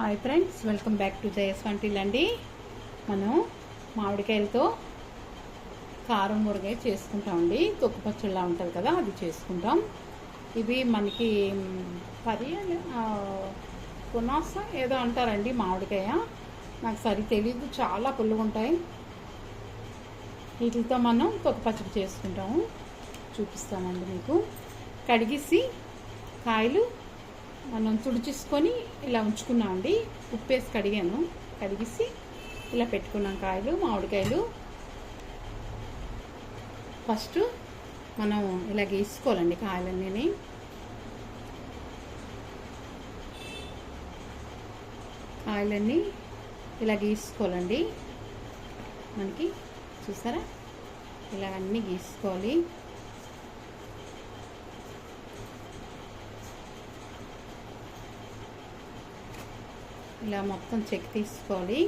Hi friends welcome back to Jaya's until అండి. మనం మామిడికాయలతో కారం మురగాయ చేసుకుంటామండి తొక్కు పచ్చళ్ళ ఉంటుంది కదా అది చేసుకుంటాం. ఇవి మనకి మ్, పరి పునాస ఏదో అంటారండి మామిడికాయ. నాకు సరి తెలియదు చాలా పుల్లగా ఉంటాయి వీటితో మనం తొక్కు పచ్చడి చేసుకుంటాము. చూపిస్తామండి మీకు. కడిగేసి కాయలు మనం తుడిచేసుకొని ఇలా ఉంచుకున్నామండి ఉప్పేసి కడిగాను. కడిగేసి ఇలా పెట్టుకున్నాం కాయలు మామిడికాయలు. ఫస్ట్ మనం ఇలా గీసుకోవాలండి కాయలన్నీ కాయలన్నీ ఇలా గీసుకోవాలండి మనకి చూసారా? ఇలా అన్నీ గీసుకోవాలి. ఇలా మొత్తం చెక్ తీసుకోవాలి.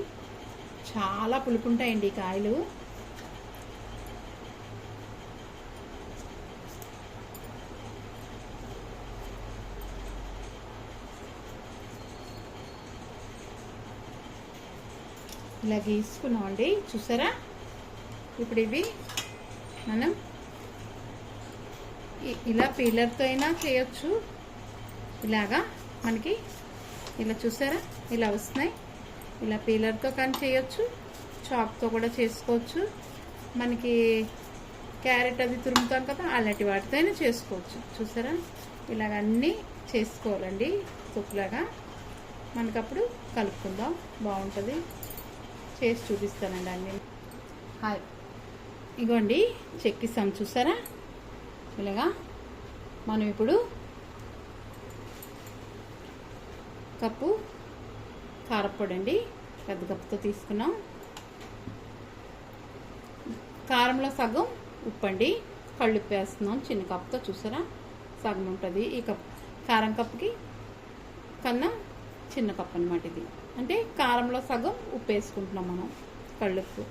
చాలా పులుపుంటాయండి ఈ కాయలు. ఇలా గీసుకున్నామండి. చూసారా? ఇప్పుడు ఇవి మనం ఇలా పీలర్తో అయినా చేయొచ్చు. ఇలాగా మనకి ఇలా చూసారా? ఇలా వస్తున్నాయి. ఇలా పీలర్తో కానీ చేయొచ్చు చాక్తో కూడా చేసుకోవచ్చు. మనకి క్యారెట్ అది తురుముతాం కదా అలాంటి వాటితో అయినా చేసుకోవచ్చు. చూసారా? ఇలాగ అన్నీ చేసుకోవాలండి తొక్కులాగా. మనకప్పుడు కలుపుకుందాం బాగుంటుంది. చేసి చూపిస్తానండి అన్నీ. హాయ్. ఇగోండి చెక్కిస్తాం చూసారా? ఇలాగా మనం ఇప్పుడు కప్పు కారపొడి అండి పెద్ద కప్పుతో తీసుకున్నాం. కారంలో సగం ఉప్పు అండి కళ్ళు వేస్తున్నాం చిన్న కప్పుతో చూసారా? సగం ఉంటుంది. ఈ కప్ కారం కప్పుకి కన్నా చిన్న కప్పు అనమాట ఇది. అంటే కారంలో సగం ఉప్పు వేసుకుంటున్నాం మనం కళ్ళుప్పు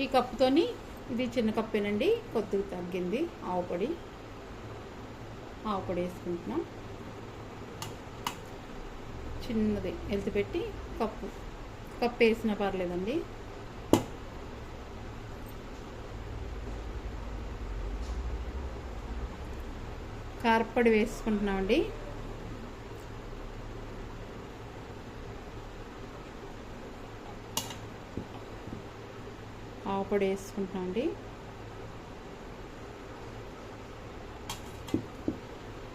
ఈ కప్పుతోని ఇది చిన్న కప్పేనండి. కొద్దిగా తగ్గింది. ఆవు పొడి. ఆవు పొడి వేసుకుంటున్నాం. చిన్నది. ఎత్తి పెట్టి కప్పు. కప్పు వేసినా పర్లేదండి. కారపొడి వేసుకుంటున్నామండి. ఆవుపొడి వేసుకుంటున్నామండి.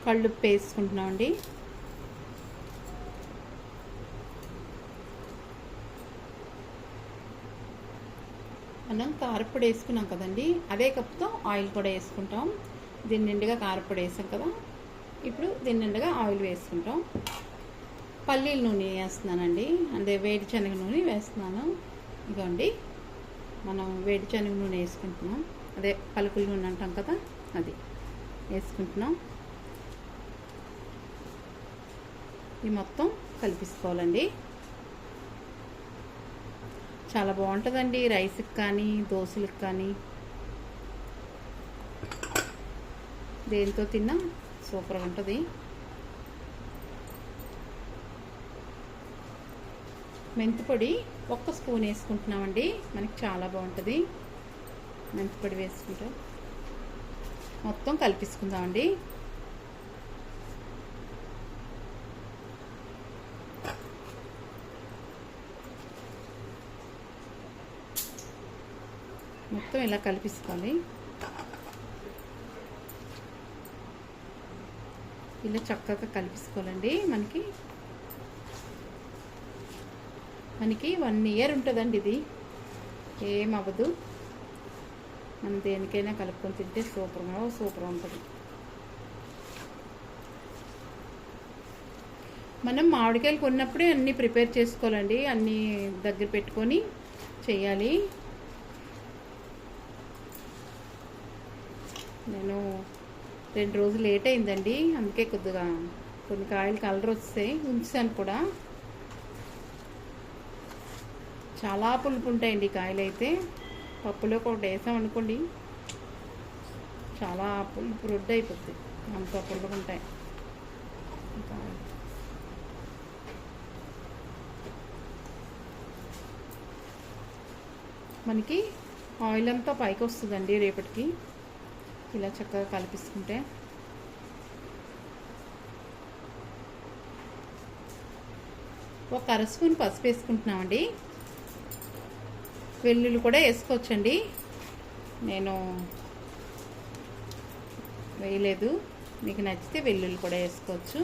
కళ్ళుప్పు వేసుకుంటున్నామండి. మనం కారపొడి వేసుకున్నాం కదండి. అదే కప్తో ఆయిల్ కూడా వేసుకుంటాం. దీని నిండుగా కారపొడి వేసాం కదా. ఇప్పుడు దీని నిండుగా ఆయిల్ వేసుకుంటాం. పల్లీల నూనె వేస్తున్నానండి. అంటే వేడి శనగ నూనె వేస్తున్నాను. ఇదిగోండి. మనం వేడి శనగ నూనె వేసుకుంటున్నాం. అదే పలుకుల నూనె అంటాం కదా. అది వేసుకుంటున్నాం. ఈ మొత్తం కలిపిసుకోవాలండి. చాలా బాగుంటుందండి రైస్కి కానీ దోశలకు కానీ. దేనితో తిన్నా? సూపర్గా ఉంటుంది. మెంతిపొడి ఒక్క స్పూన్ వేసుకుంటున్నామండి. మనకి చాలా బాగుంటుంది. మెంతిపొడి వేసుకుంటాం మొత్తం కలిపిసుకుందామండి. మొత్తం ఇలా కలిపిసుకోవాలి ఇలా చక్కగా కలిపిసుకోవాలండి. మనకి మనకి వన్ ఇయర్ ఉంటుందండి ఇది. ఏం అవ్వదు. మనం దేనికైనా కలుపుకొని తింటే సూపర్గా సూపర్ ఉంటుంది. మనం మామిడికాయలు కొన్నప్పుడే అన్నీ ప్రిపేర్ చేసుకోవాలండి. అన్నీ దగ్గర పెట్టుకొని చేయాలి. నేను రెండు రోజులు లేట్ అయిందండి. అందుకే కొద్దిగా కొన్ని కాయలు కలర్ వస్తాయి ఉంచాను కూడా. చాలా పులుపు ఉంటాయండి కాయలు అయితే పప్పులో కూడా వేసాం అనుకోండి. చాలా పులుపు రొడ్డు అయిపోద్ది. అంత పులుపు ఉంటాయి. మనకి ఆయిల్ అంతా పైకి వస్తుందండి రేపటికి. ఇలా చక్కగా కలిపిస్తుంటే. ఒక అర స్పూన్ పసుపు వేసుకుంటున్నామండి. వెల్లుల్లి కూడా వేసుకోవచ్చండి. నేను వేయలేదు. మీకు నచ్చితే వెల్లుల్లి కూడా వేసుకోవచ్చు.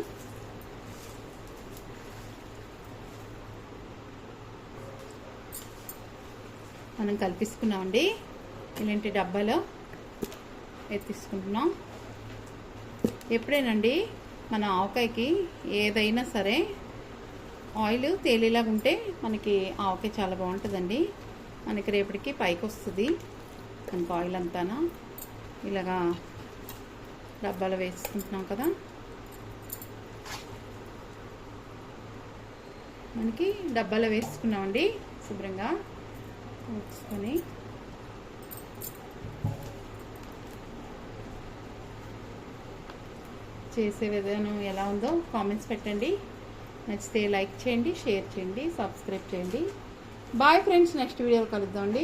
మనం కలిపిసుకున్నామండి ఇలాంటి డబ్బాలో ఎత్తిసుకుంటున్నాం ఎప్పుడేనండి మన ఆవకాయకి ఏదైనా సరే ఆయిల్ తేలేలాగా ఉంటే మనకి ఆవకాయ చాలా బాగుంటుందండి. మనకి రేపటికి పైకి వస్తుంది. మనకి ఆయిల్ అంతానా? ఇలాగా డబ్బాలో వేసుకుంటున్నాం కదా. మనకి డబ్బాలో వేసుకున్నామండి శుభ్రంగా. వచ్చుకొని చేసే విధానం ఎలా ఉందో కామెంట్స్ పెట్టండి. నచ్చితే లైక్ చేయండి షేర్ చేయండి సబ్స్క్రైబ్ చేయండి. బాయ్ ఫ్రెండ్స్ నెక్స్ట్ వీడియోలో కలుద్దామండి.